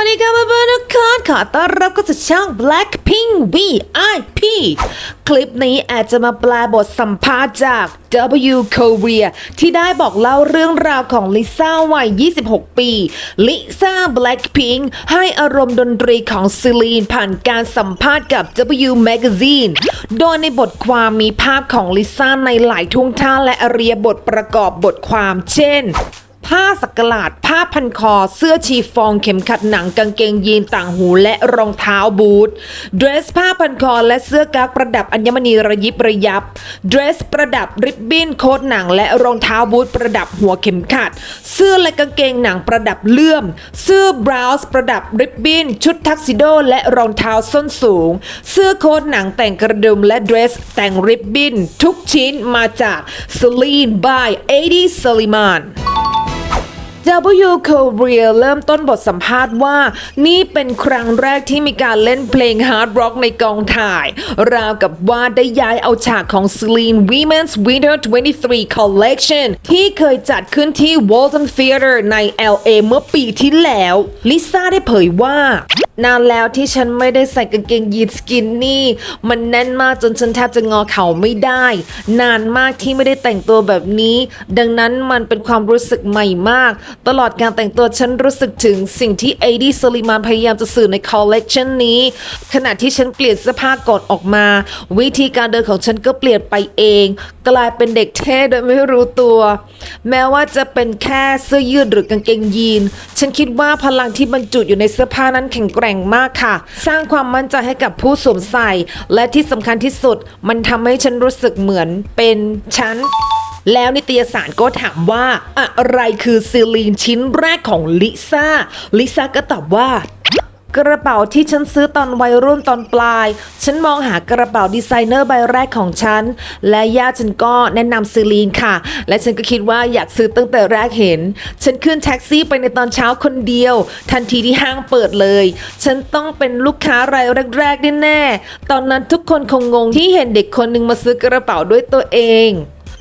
วัสดีครับเพื่อนๆทุกคนขอต้อนรับเข้าสู่ช่อง Blackpink VIP คลิปนี้อาจจะมาแปลบทสัมภาษณ์จาก W Korea ที่ได้บอกเล่าเรื่องราวของลิซ่าวัย 26 ปี ลิซ่า Blackpink ให้อารมณ์ดนตรีของซิลีนผ่านการสัมภาษณ์กับ W Magazine โดยในบทความมีภาพของลิซ่าในหลายทุ่งท่าและอริยบทประกอบบทความเช่น ผ้าสักหลาด ผ้าพันคอ เสื้อชีฟองเข็มขัดหนังกางเกงยีนต่างหูและรองเท้าบูทเดรสผ้าพันคอ และเสื้อกั๊กประดับอัญมณีระยิบระยับเดรสประดับริบบิ้นโค้ทหนัง และรองเท้าบูทประดับหัวเข็มขัด เสื้อและกางเกงหนังประดับเลื่อม เสื้อบราวส์ประดับริบบิ้นชุดทักซิโดและรองเท้าส้นสูง เสื้อโค้ทหนังแต่งกระดุมและเดรสแต่งริบบิ้นทุกชิ้นมาจาก Celine by 80 Soliman W Korea เริ่มต้นบทสัมภาษณ์ว่า นี่เป็นครั้งแรกที่มีการเล่นเพลงฮาร์ดร็อกในกองถ่าย ราวกับว่าได้ย้ายเอาฉากของ Celine Women's Winter 23 Collection ที่เคยจัดขึ้นที่ Walton Theater ใน LA เมื่อปีที่แล้ว ลิซ่าได้เผยว่า นานแล้วที่ฉันไม่ได้ใส่กางเกงยีนสกินนี่ มันแน่นมากจนฉันแทบจะงอเข่าไม่ได้ นานมากที่ไม่ได้แต่งตัวแบบนี้ ดังนั้นมันเป็นความรู้สึกใหม่มาก ตลอดการแต่งตัวฉันรู้สึกถึงสิ่งที่เอดี้สลิมานพยายามจะสื่อในคอลเลกชันนี้ ขณะที่ฉันเปลี่ยนเสื้อผ้าก่อนออกมา วิธีการเดินของฉันก็เปลี่ยนไปเอง กลายเป็นเด็กเท่โดยไม่รู้ตัว แม้ว่าจะเป็นแค่เสื้อยืดหรือกางเกงยีน ฉันคิดว่าพลังที่บรรจุอยู่ในเสื้อผ้านั้นแข็งแกร่งมากค่ะ สร้างความมั่นใจให้กับผู้สวมใส่ และที่สำคัญที่สุด มันทำให้ฉันรู้สึกเหมือนเป็นฉันแล้วนิตยสารก็ถามว่าอะไรคือซีลีนชิ้นแรกของลิซ่า ลิซ่าก็ตอบว่า กระเป๋าที่ฉันซื้อตอนวัยรุ่นตอนปลาย ฉันมองหากระเป๋าดีไซเนอร์ใบแรกของฉัน และญาฉันก็แนะนำซีลีนค่ะ และฉันก็คิดว่าอยากซื้อตั้งแต่แรกเห็น ฉันขึ้นแท็กซี่ไปในตอนเช้าคนเดียว ทันทีที่ห้างเปิดเลย ฉันต้องเป็นลูกค้ารายแรกๆแน่ๆตอนนั้นทุกคนคงงงที่เห็นเด็กคนหนึ่งมาซื้อกระเป๋าด้วยตัวเอง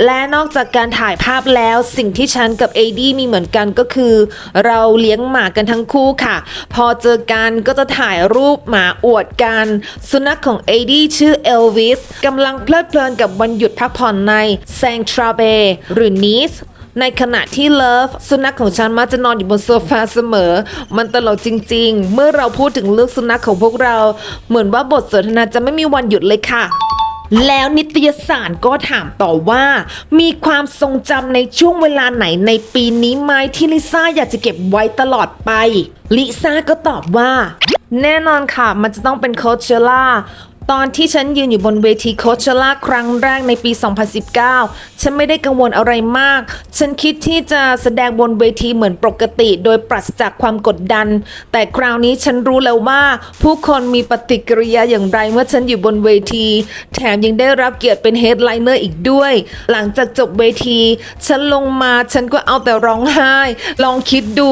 และนอกจากการถ่ายภาพแล้วสิ่งที่ฉันกับเอดี้มีเหมือนกันก็คือ เราเลี้ยงหมากันทั้งคู่ค่ะ พอเจอกันก็จะถ่ายรูปหมาอวดกัน สุนัขของเอดี้ชื่อเอลวิสกำลังเพลิดเพลินกับวันหยุดพักผ่อนในแซงทราเบหรือนีสในขณะที่เลิฟสุนัขของฉันมักจะนอนอยู่บนโซฟาเสมอ มันตลกจริง ๆ เมื่อเราพูดถึงเลือกสุนัขของพวกเรา เหมือนว่าบทสนทนาจะไม่มีวันหยุดเลยค่ะ แล้วนิตยสารก็ถามต่อว่า มีความทรงจำในช่วงเวลาไหนในปีนี้ไหมที่ลิซ่าอยากจะเก็บไว้ตลอดไป ลิซ่าก็ตอบว่า แน่นอนค่ะ มันจะต้องเป็นโคเชล่า ตอนที่ฉันยืนอยู่บนเวทีโคเชล่าครั้งแรกในปี 2019 ฉันไม่ได้กังวลอะไรมาก ฉันคิดที่จะแสดงบนเวทีเหมือนปกติ โดยปราศจากความกดดัน แต่คราวนี้ฉันรู้แล้วว่า ผู้คนมีปฏิกิริยาอย่างไรเมื่อฉันอยู่บนเวที แถมยังได้รับเกียรติเป็นเฮดไลเนอร์อีกด้วย หลังจากจบเวที ฉันลงมาฉันก็เอาแต่ร้องไห้ ลองคิดดู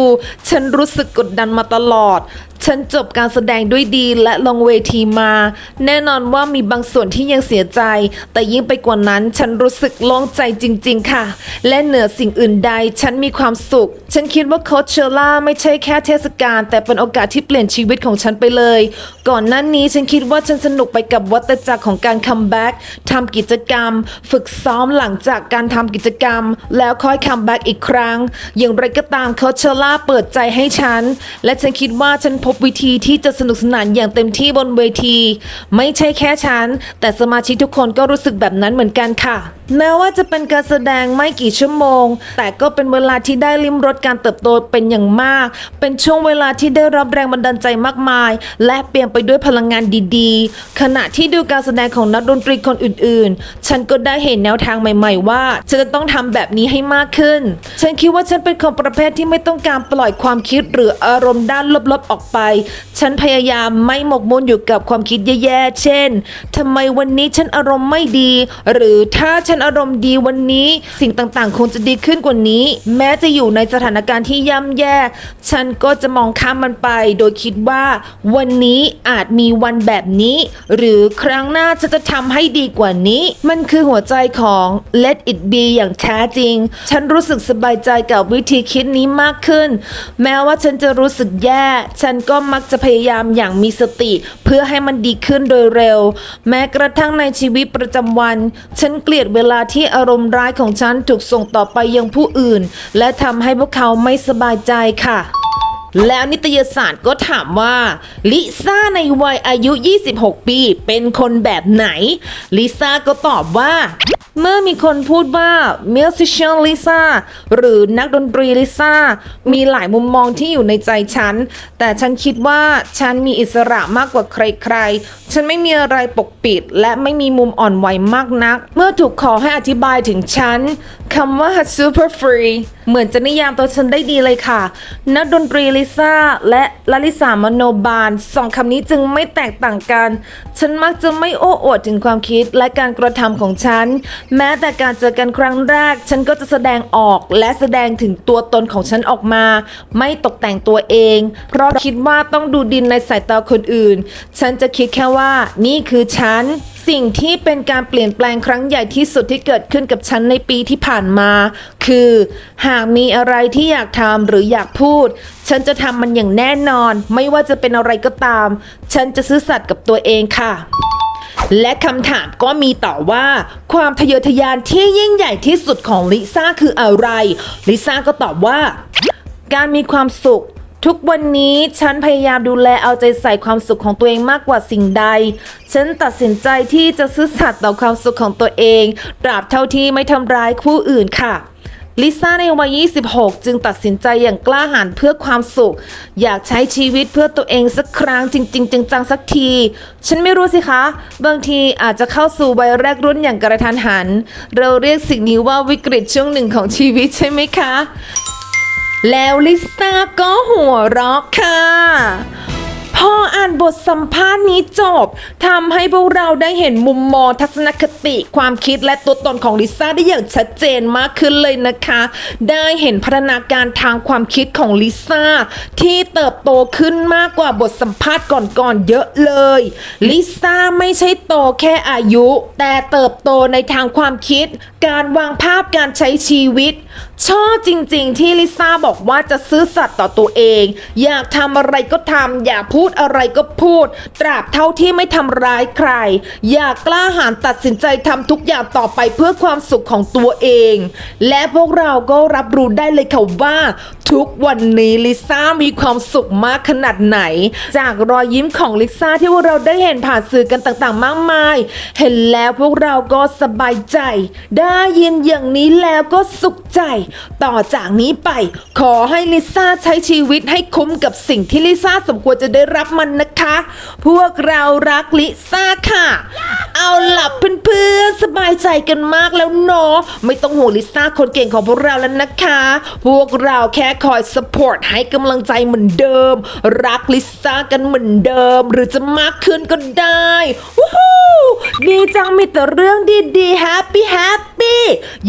ฉันรู้สึกกดดันมาตลอด ฉันจบการแสดงด้วยดีและลงเวทีมา แน่นอนว่ามีบางส่วนที่ยังเสียใจ แต่ยิ่งไปกว่านั้นฉันรู้สึกโล่งใจจริง ๆ ค่ะ และเหนือสิ่งอื่นใด ฉันมีความสุข ฉันคิดว่าโคเชล่าไม่ใช่แค่เทศกาลแต่เป็นโอกาสที่เปลี่ยนชีวิตของฉันไปเลย ก่อนหน้านี้ฉันคิดว่าฉันสนุกไปกับวัฏจักรของการคัมแบ็กทำกิจกรรม ฝึกซ้อมหลังจากการทำกิจกรรม แล้วค่อยคัมแบ็กอีกครั้ง อย่างไรก็ตามโคเชล่าเปิดใจให้ฉัน และฉันคิดว่าฉันพบวิธีที่จะสนุกสนานอย่างเต็มที่บนเวที ไม่ใช่แค่ฉัน แต่สมาชิกทุกคนก็รู้สึกแบบนั้นเหมือนกันค่ะ แม้ว่าจะเป็นการแสดงไม่กี่ชั่วโมง แต่ก็เป็นเวลาที่ได้ลิ้มรสการเติบโตเป็นอย่างมาก เป็นช่วงเวลาที่ได้รับแรงบันดาลใจมากมาย และเปลี่ยนไปด้วยพลังงานดีๆ ขณะที่ดูการแสดงของนักดนตรีคนอื่นๆ ฉันก็ได้เห็นแนวทางใหม่ ๆ ว่าฉันจะต้องทำแบบนี้ให้มากขึ้น ฉันคิดว่าฉันเป็นคนประเภทที่ไม่ต้องการปล่อยความคิดหรืออารมณ์ด้านลบๆออกไป ฉันพยายามไม่หมกมุ่นอยู่กับความคิดแย่ๆ เช่นทำไมวันนี้ฉันอารมณ์ไม่ดี หรือถ้าฉันฉันอารมณ์ดีวันนี้ สิ่งต่างๆ คงจะดีขึ้นกว่านี้ แม้จะอยู่ในสถานการณ์ที่ย่ำแย่ ฉันก็จะมองข้ามมันไป โดยคิดว่า วันนี้อาจมีวันแบบนี้ หรือครั้งหน้าฉันจะทำให้ดีกว่านี้ มันคือหัวใจของ let it be อย่างแท้จริง ฉันรู้สึกสบายใจกับวิธีคิดนี้มากขึ้น แม้ว่าฉันจะรู้สึกแย่ ฉันก็มักจะพยายามอย่างมีสติ เพื่อให้มันดีขึ้นโดยเร็ว แม้กระทั่งในชีวิตประจำวัน ฉันเกลียดเวลาที่อารมณ์ร้ายของฉันถูกส่งต่อไปยังผู้อื่น และทำให้พวกเขาไม่สบายใจค่ะแล้วนิตยสารก็ถามว่า ลิซ่าในวัยอายุ 26 ปี เป็นคนแบบไหน ลิซ่าก็ตอบว่า เมื่อมีคนพูดว่า musician ลิซ่าหรือนักดนตรีลิซ่ามีหลายมุมมองที่อยู่ในใจฉัน แต่ฉันคิดว่าฉันมีอิสระมากกว่าใครๆ ฉันไม่มีอะไรปกปิด และไม่มีมุมอ่อนไหวมากนัก เมื่อถูกขอให้อธิบายถึงฉันคำว่า super free เหมือนจะนิยามตัวฉันได้ดีเลยค่ะ นักดนตรีลิซ่าและลลิสามโนบาลสองคำนี้จึงไม่แตกต่างกัน ฉันมักจะไม่โอ้อวดถึงความคิดและการกระทำของฉันแม้แต่การเจอกันครั้งแรก ฉันก็จะแสดงออกและแสดงถึงตัวตนของฉันออกมา ไม่ตกแต่งตัวเอง เพราะคิดว่าต้องดูดินในสายตาคนอื่น ฉันจะคิดแค่ว่า นี่คือฉัน สิ่งที่เป็นการเปลี่ยนแปลงครั้งใหญ่ที่สุดที่เกิดขึ้นกับฉันในปีที่ผ่านมา คือ หากมีอะไรที่อยากทำหรืออยากพูด ฉันจะทำมันอย่างแน่นอน ไม่ว่าจะเป็นอะไรก็ตาม ฉันจะซื่อสัตย์กับตัวเองค่ะ และคำถามก็มีต่อว่า ความทะเยอทะยานที่ยิ่งใหญ่ที่สุดของลิซ่าคืออะไร ลิซ่าก็ตอบว่า การมีความสุข ทุกวันนี้ฉันพยายามดูแลเอาใจใส่ความสุขของตัวเองมากกว่าสิ่งใด ฉันตัดสินใจที่จะซื่อสัตย์ต่อความสุขของตัวเองตราบเท่าที่ไม่ทำร้ายผู้อื่นค่ะ ลิซ่าในวัย 26 จึงตัดสินใจอย่างกล้าหาญเพื่อความสุข อยากใช้ชีวิตเพื่อตัวเองสักครั้งจริง ๆ จังๆสักที ฉันไม่รู้สิคะ บางทีอาจจะเข้าสู่วัยแรกรุ่นอย่างกระทันหัน เราเรียกสิ่งนี้ว่าวิกฤตช่วงหนึ่งของชีวิตใช่ไหมคะ แล้วลิซ่าก็หัวเราะค่ะ พออ่านบทสัมภาษณ์นี้จบทำให้พวกเราได้เห็นมุมมองทัศนคติความคิดและตัวตนของลิซ่าได้อย่างชัดเจนมากขึ้นเลยนะคะ ได้เห็นพัฒนาการทางความคิดของลิซ่าที่เติบโตขึ้นมากกว่าบทสัมภาษณ์ก่อนๆเยอะเลยลิซ่าไม่ใช่โตแค่อายุ แต่เติบโตในทางความคิด การวางภาพการใช้ชีวิต ชอบจริงๆ ที่ลิซ่าบอกว่าจะซื่อสัตย์ต่อตัวเอง อยากทำอะไรก็ทำอยากพูดอะไรก็พูด ตราบเท่าที่ไม่ทำร้ายใคร อยากกล้าหาญตัดสินใจทำทุกอย่างต่อไปเพื่อความสุขของตัวเอง และพวกเราก็รับรู้ได้เลยค่ะว่าทุกวันนี้ลิซ่ามีความสุขมากขนาดไหน จากรอยยิ้มของลิซ่าที่พวกเราได้เห็นผ่านสื่อกันต่างๆ มากมาย เห็นแล้วพวกเราก็สบายใจ ได้ยินอย่างนี้แล้วก็สุขใจ ต่อจากนี้ไป ขอให้ลิซ่าใช้ชีวิตให้คุ้มกับสิ่งที่ลิซ่าสมควรจะได้รับมันนะคะ พวกเรารักลิซ่าค่ะ เอาหลับเพื่อนๆสบายใจกันมากแล้วเนาะไม่ต้องห่วงลิซ่าคนเก่งของพวกเราแล้วนะคะ พวกเราแค่คอยสปอร์ตให้กำลังใจเหมือนเดิม รักลิซ่ากันเหมือนเดิม หรือจะมากขึ้นก็ได้วู้ฮู้ดีจังมีแต่เรื่องดีๆแฮปปี้แฮปปี้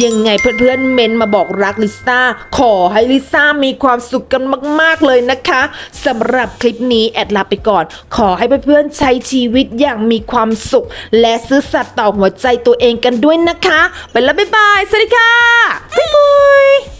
ยังไงเพื่อนๆเมนมาบอกรักลิซ่าขอให้ลิซ่ามีความสุขกันมากๆเลยนะคะสำหรับคลิปนี้แอดลาไปก่อน ขอให้เพื่อนๆใช้ชีวิตอย่างมีความสุข และซื่อสัตย์ต่อหัวใจตัวเองกันด้วยนะคะ ไปแล้วบ๊ายบายสวัสดีค่ะ บ๊ายบาย